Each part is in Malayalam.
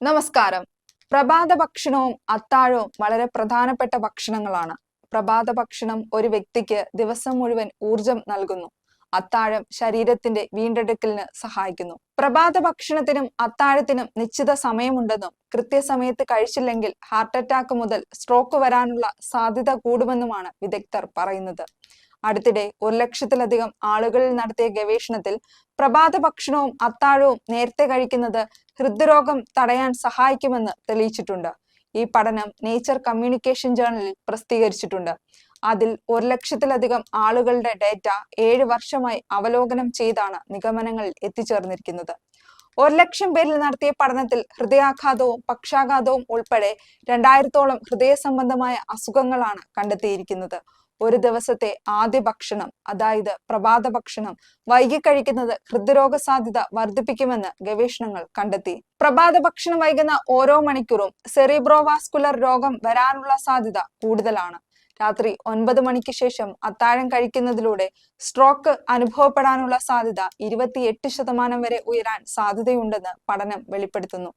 നമസ്കാരം. പ്രഭാത ഭക്ഷണവും അത്താഴവും വളരെ പ്രധാനപ്പെട്ട ഭക്ഷണങ്ങളാണ്. പ്രഭാത ഭക്ഷണം ഒരു വ്യക്തിക്ക് ദിവസം മുഴുവൻ ഊർജം നൽകുന്നു. അത്താഴം ശരീരത്തിന്റെ വീണ്ടെടുക്കലിന് സഹായിക്കുന്നു. പ്രഭാത ഭക്ഷണത്തിനും അത്താഴത്തിനും നിശ്ചിത സമയമുണ്ടെന്നും കൃത്യസമയത്ത് കഴിച്ചില്ലെങ്കിൽ ഹാർട്ട് അറ്റാക്ക് മുതൽ സ്ട്രോക്ക് വരാനുള്ള സാധ്യത കൂടുമെന്നുമാണ് വിദഗ്ധർ പറയുന്നത്. അടുത്തിടെ ഒരു ലക്ഷത്തിലധികം ആളുകളിൽ നടത്തിയ ഗവേഷണത്തിൽ പ്രഭാത ഭക്ഷണവും അത്താഴവും നേരത്തെ കഴിക്കുന്നത് ഹൃദ്രോഗം തടയാൻ സഹായിക്കുമെന്ന് തെളിയിച്ചിട്ടുണ്ട്. ഈ പഠനം നേച്ചർ കമ്മ്യൂണിക്കേഷൻ ജേണലിൽ പ്രസിദ്ധീകരിച്ചിട്ടുണ്ട്. അതിൽ ഒരു ലക്ഷത്തിലധികം ആളുകളുടെ ഡേറ്റ ഏഴ് വർഷമായി അവലോകനം ചെയ്താണ് നിഗമനങ്ങളിൽ എത്തിച്ചേർന്നിരിക്കുന്നത്. ഒരു ലക്ഷം പേരിൽ നടത്തിയ പഠനത്തിൽ ഹൃദയാഘാതവും പക്ഷാഘാതവും ഉൾപ്പെടെ രണ്ടായിരത്തോളം ഹൃദയ സംബന്ധമായ അസുഖങ്ങളാണ് കണ്ടെത്തിയിരിക്കുന്നത്. ഒരു ദിവസത്തെ ആദ്യ ഭക്ഷണം അതായത് പ്രഭാത ഭക്ഷണം വൈകി കഴിക്കുന്നത് ഹൃദ്രോഗ സാധ്യത വർദ്ധിപ്പിക്കുമെന്ന് ഗവേഷണങ്ങൾ കണ്ടെത്തി. പ്രഭാത ഭക്ഷണം വൈകുന്ന ഓരോ മണിക്കൂറും സെറിബ്രോവാസ്കുലർ രോഗം വരാനുള്ള സാധ്യത കൂടുതലാണ്. രാത്രി ഒൻപത് മണിക്ക് ശേഷം അത്താഴം കഴിക്കുന്നതിലൂടെ സ്ട്രോക്ക് അനുഭവപ്പെടാനുള്ള സാധ്യത ഇരുപത്തിയെട്ട് ശതമാനം വരെ ഉയരാൻ സാധ്യതയുണ്ടെന്ന് പഠനം വെളിപ്പെടുത്തുന്നു.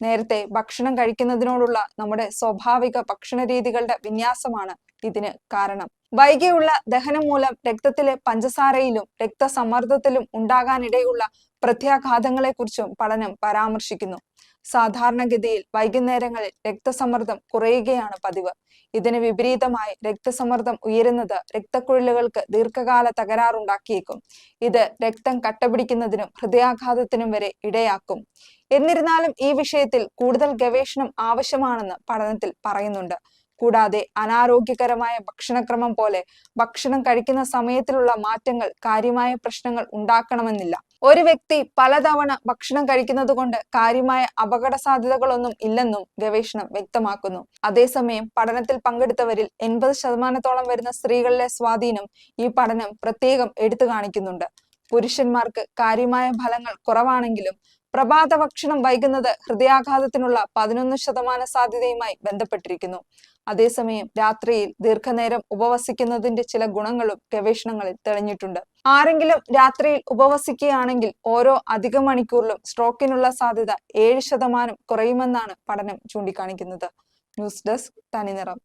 നേരത്തെ ഭക്ഷണം കഴിക്കുന്നതിനോടുള്ള നമ്മുടെ സ്വാഭാവിക ഭക്ഷണ രീതികളുടെ വിന്യാസമാണ് ഇതിന് കാരണം. വൈകിയുള്ള ദഹനം മൂലം രക്തത്തിലെ പഞ്ചസാരയിലും രക്തസമ്മർദ്ദത്തിലും ഉണ്ടാകാനിടയുള്ള പ്രത്യാഘാതങ്ങളെക്കുറിച്ചും പഠനം പരാമർശിക്കുന്നു. സാധാരണഗതിയിൽ വൈകുന്നേരങ്ങളിൽ രക്തസമ്മർദ്ദം കുറയുകയാണ് പതിവ്. ഇതിന് വിപരീതമായി രക്തസമ്മർദ്ദം ഉയരുന്നത് രക്തക്കുഴലുകൾക്ക് ദീർഘകാല തകരാറുണ്ടാക്കിയേക്കും. ഇത് രക്തം കട്ടപിടിക്കുന്നതിനും ഹൃദയാഘാതത്തിനും വരെ ഇടയാക്കും. എന്നിരുന്നാലും ഈ വിഷയത്തിൽ കൂടുതൽ ഗവേഷണം ആവശ്യമാണെന്ന് പഠനത്തിൽ പറയുന്നുണ്ട്. കൂടാതെ അനാരോഗ്യകരമായ ഭക്ഷണക്രമം പോലെ ഭക്ഷണം കഴിക്കുന്ന സമയത്തിലുള്ള മാറ്റങ്ങൾ കാര്യമായ പ്രശ്നങ്ങൾ ഉണ്ടാക്കണമെന്നില്ല. ഒരു വ്യക്തി പലതവണ ഭക്ഷണം കഴിക്കുന്നത് കൊണ്ട് കാര്യമായ അപകട സാധ്യതകളൊന്നും ഇല്ലെന്നും ഗവേഷണം വ്യക്തമാക്കുന്നു. അതേസമയം പഠനത്തിൽ പങ്കെടുത്തവരിൽ എൺപത് ശതമാനത്തോളം വരുന്ന സ്ത്രീകളിലെ സ്വാധീനം ഈ പഠനം പ്രത്യേകം എടുത്തു കാണിക്കുന്നുണ്ട്. പുരുഷന്മാർക്ക് കാര്യമായ ഫലങ്ങൾ കുറവാണെങ്കിലും പ്രഭാത ഭക്ഷണം വൈകുന്നത് ഹൃദയാഘാതത്തിനുള്ള പതിനൊന്ന് ശതമാന സാധ്യതയുമായി ബന്ധപ്പെട്ടിരിക്കുന്നു. അതേസമയം രാത്രിയിൽ ദീർഘനേരം ഉപവസിക്കുന്നതിന്റെ ചില ഗുണങ്ങളും ഗവേഷണങ്ങളിൽ തെളിഞ്ഞിട്ടുണ്ട്. ആരെങ്കിലും രാത്രിയിൽ ഉപവസിക്കുകയാണെങ്കിൽ ഓരോ അധിക മണിക്കൂറിലും സ്ട്രോക്കിനുള്ള സാധ്യത ഏഴ് ശതമാനം കുറയുമെന്നാണ് പഠനം ചൂണ്ടിക്കാണിക്കുന്നത്. News desk Thaniniram.